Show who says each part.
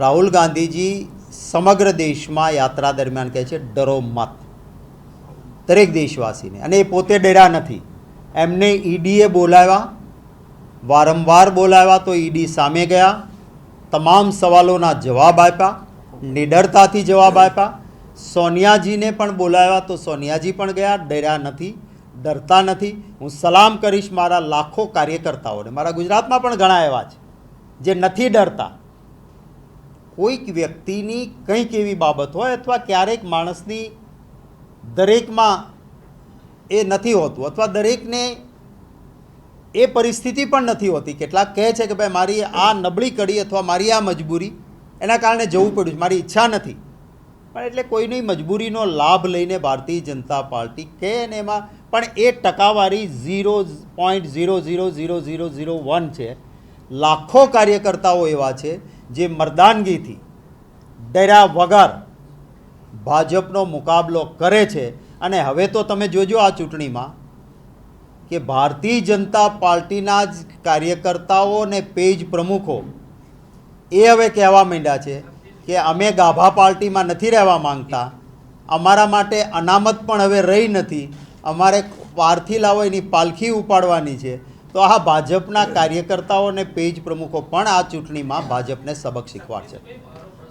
Speaker 1: રાહુલ ગાંધીજી સમગ્ર દેશમાં યાત્રા દરમિયાન કહે છે, ડરો મત. દરેક દેશવાસીને. અને એ પોતે ડર્યા નથી. એમને ઈડીએ બોલાવ્યા, વારંવાર બોલાવ્યા તો ઈડી સામે ગયા, તમામ સવાલોના જવાબ આપ્યા, નિડરતાથી જવાબ આપ્યા. સોનિયાજીને પણ બોલાવ્યા તો સોનિયાજી પણ ગયા, ડર્યા નથી, ડરતા નથી. હું સલામ કરીશ મારા લાખો કાર્યકર્તાઓને. મારા ગુજરાતમાં પણ ઘણા એવા છે, જે નથી ડરતા. કોઈક વ્યક્તિની કંઈક એવી બાબત હોય અથવા ક્યારેક માણસની દરેકમાં એ નથી હોતું અથવા દરેકને એ પરિસ્થિતિ પણ નથી હોતી. કેટલાક કહે છે કે ભાઈ મારી આ નબળી કડી અથવા મારી આ મજબૂરી એના કારણે જવું પડ્યું છે, મારી ઈચ્છા નથી. પણ એટલે કોઈની મજબૂરીનો લાભ લઈને ભારતીય જનતા પાર્ટી કે ને એમાં, પણ એ ટકાવારી zero point zero zero zero zero zero one છે. લાખો કાર્યકર્તાઓ એવા છે જે મર્દાનગીથી ડર્યા વગર ભાજપનો મુકાબલો કરે છે. અને હવે તો તમે જોજો આ ચૂંટણીમાં કે ભારતીય જનતા પાર્ટીના જ કાર્યકર્તાઓ અને પેજ પ્રમુખો એ હવે કહેવા માંડ્યા છે કે અમે ગાભા પાર્ટીમાં નથી રહેવા માંગતા. અમારા માટે અનામત પણ હવે રહી નથી. અમારે પારથી લાવો એની પાલખી ઉપાડવાની છે. તો આ ભાજપના કાર્યકર્તાઓ અને પેજ પ્રમુખો પણ આ ચૂંટણીમાં ભાજપને સબક શીખવાડશે.